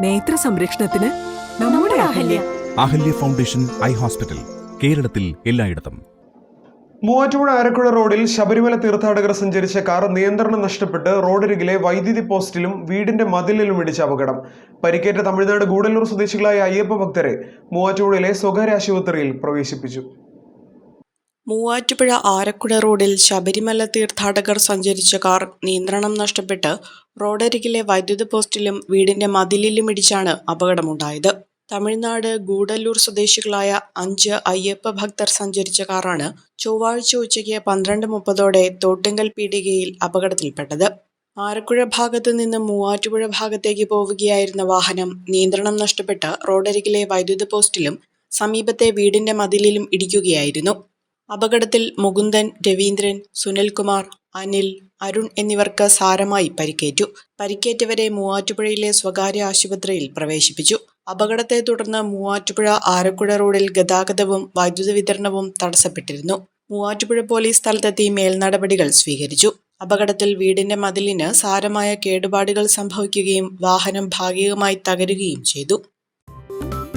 നേത്ര സംരക്ഷണത്തിന് നമ്മുടെ Ahalya. Ahalya. Foundation eye hospital കേരളത്തിൽ എല്ലായിടത്തും. മൂവാറ്റുപുഴ ആരക്കുഴ റോഡിൽ ശബരിമല തീർത്ഥാടകർ സഞ്ചരിച്ച കാർ നിയന്ത്രണം നഷ്ടപ്പെട്ട് റോഡരികിലെ വൈദ്യുതി പോസ്റ്റിലും വീടിന്റെ മതിലിലും ഇടിച്ച അപകടം. പരിക്കേറ്റ തമിഴ്നാട് ഗൂഡല്ലൂർ സ്വദേശികളായ അയ്യപ്പ ഭക്തരെ മൂവാറ്റുപുഴയിലെ സ്വകാര്യ ആശുപത്രിയിൽ പ്രവേശിപ്പിച്ചു. മൂവാറ്റുപുഴ ആരക്കുഴ റോഡിൽ ശബരിമല തീർത്ഥാടകർ സഞ്ചരിച്ച കാർ നിയന്ത്രണം നഷ്ടപ്പെട്ട് റോഡരികിലെ വൈദ്യുത പോസ്റ്റിലും വീടിന്റെ മതിലിലും ഇടിച്ചാണ് അപകടമുണ്ടായത്. തമിഴ്നാട് ഗൂഡല്ലൂർ സ്വദേശികളായ അഞ്ച് അയ്യപ്പ ഭക്തർ സഞ്ചരിച്ച കാറാണ് ചൊവ്വാഴ്ച ഉച്ചയ്ക്ക് പന്ത്രണ്ട് മുപ്പതോടെ തോട്ടുങ്കൽ പീടികയിൽ അപകടത്തിൽപ്പെട്ടത്. ആരക്കുഴ ഭാഗത്തു നിന്ന് മൂവാറ്റുപുഴ ഭാഗത്തേക്ക് പോവുകയായിരുന്ന വാഹനം നിയന്ത്രണം നഷ്ടപ്പെട്ട് റോഡരികിലെ വൈദ്യുത പോസ്റ്റിലും സമീപത്തെ വീടിന്റെ മതിലിലും ഇടിക്കുകയായിരുന്നു. അപകടത്തിൽ മുകുന്ദൻ രവീന്ദ്രൻ സുനിൽകുമാർ അനിൽ അരുൺ എന്നിവർക്ക് സാരമായി പരിക്കേറ്റു. പരിക്കേറ്റവരെ മൂവാറ്റുപുഴയിലെ സ്വകാര്യ ആശുപത്രിയിൽ പ്രവേശിപ്പിച്ചു. അപകടത്തെ തുടർന്ന് മൂവാറ്റുപുഴ ആരക്കുഴ റോഡിൽ ഗതാഗതവും വൈദ്യുത വിതരണവും തടസ്സപ്പെട്ടിരുന്നു. മൂവാറ്റുപുഴ പോലീസ് സ്ഥലത്തെത്തി മേൽനടപടികൾ സ്വീകരിച്ചു. അപകടത്തിൽ വീടിന്റെ മതിലിന് സാരമായ കേടുപാടുകൾ സംഭവിക്കുകയും വാഹനം ഭാഗികമായി തകരുകയും ചെയ്തു.